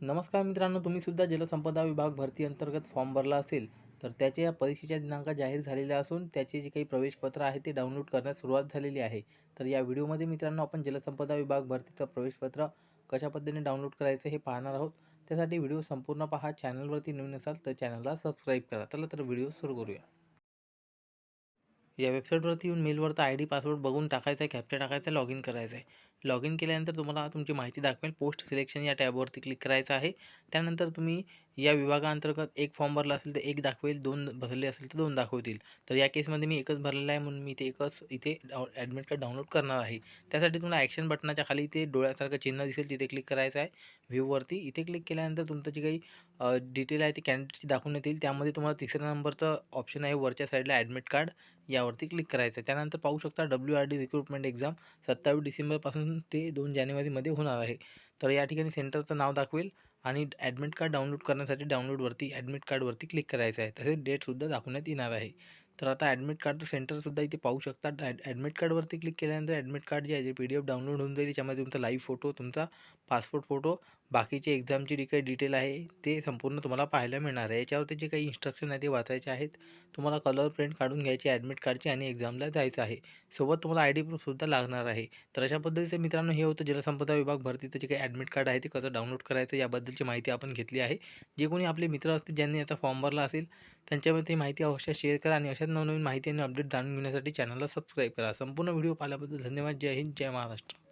नमस्कार मित्रांनो तुम्ही सुद्धा जलसंपदा विभाग भरती अंतर्गत फॉर्म भरला असेल तर त्याचे या परीक्षेच्या दिनांक जाहीर झालेल्या असून त्याचे जे काही प्रवेशपत्र आहे ते डाउनलोड करण्यास सुरुवात झालेली आहे. तर या व्हिडिओमध्ये मित्रांनो आपण जलसंपदा विभाग भरतीचं प्रवेशपत्र कशा पद्धतीने डाउनलोड करायचं हे पाहणार आहोत. त्यासाठी व्हिडिओ संपूर्ण पहा चॅनलवरती नवीन असाल तर चॅनलला सबस्क्राईब करा. चला तर व्हिडिओ सुरू करूया. या वेबसाईटवरती येऊन मेलवरचा आय डी पासवर्ड बघून टाकायचा आहे कॅप्चा टाकायचा आहे लॉग इन करायचं आहे लॉग इन केल्यानंतर तुम्हाला तुमची माहिती दाखवेल. पोस्ट सिलेक्शन या टॅबवरती क्लिक करायचं आहे. त्यानंतर तुम्ही या विभागाअंतर्गत एक फॉर्म भरला असेल तर एक दाखवेल दोन भरले असेल तर दोन दाखवतील. तर या केसमध्ये मी एकच भरलेला आहे म्हणून मी ते एकच इथे ॲडमिट कार्ड डाउनलोड करणार आहे. त्यासाठी तुम्हाला ॲक्शन बटनाच्या खाली इथे डोळ्यासारखं चिन्ह दिसेल तिथे क्लिक करायचं आहे. व्ह्यूवरती इथे क्लिक केल्यानंतर तुमचं जी काही डिटेल आहे ती कॅन्डिडेटची दाखवून येतील. त्यामध्ये तुम्हाला तिसऱ्या नंबरचं ऑप्शन आहे वरच्या साईडला ॲडमिट कार्ड यावरती क्लिक करायचं आहे. त्यानंतर पाहू शकता W R D recruitment exam सत्तावीस डिसेंबरपासून ते दोन जानेवारीमध्ये होणार आहे. तर या ठिकाणी सेंटरचं नाव दाखवेल आणि ॲडमिट कार्ड डाउनलोड करण्यासाठी डाउनलोडवरती ॲडमिट कार्डवरती क्लिक करायचं आहे. तसेच डेटसुद्धा दाखवण्यात येणार आहे. तर आता ॲडमिट कार्डचं सेंटरसुद्धा इथे पाहू शकता. ॲड ॲडमिट कार्डवरती क्लिक केल्यानंतर ॲडमिट कार्ड जे आहे J P D F download होऊन जाईल त्याच्यामध्ये तुमचा लाईव्ह फोटो तुमचा पासपोर्ट फोटो बाकीचे एक्झामची जी काही डिटेल आहे ते संपूर्ण तुम्हाला पाहायला मिळणार आहे. याच्यावरती जे काही इन्स्ट्रक्शन आहे ते वाचायचे आहेत. तुम्हाला कलर प्रिंट काढून घ्यायची ॲडमिट कार्डची आणि एक्झामला जायचं आहे. सोबत तुम्हाला आय डी प्रूफसुद्धा लागणार आहे. तर अशा पद्धतीचं मित्रांनो हे होतं जलसंपदा विभाग भरतीचं जे काही ॲडमिट कार्ड आहे ते कसं डाउनलोड करायचं याबद्दलची माहिती आपण घेतली आहे. जे कोणी आपले मित्र असतील ज्यांनी याचा फॉर्म भरला असेल त्यांच्यामध्ये माहिती अवश्य शेअर करा आणि अशाच नवनवीन माहिती आणि अपडेट जाणून घेण्यासाठी चॅनलला सबस्क्राईब करा. संपूर्ण व्हिडिओ पाहिल्याबद्दल धन्यवाद. जय हिंद जय महाराष्ट्र.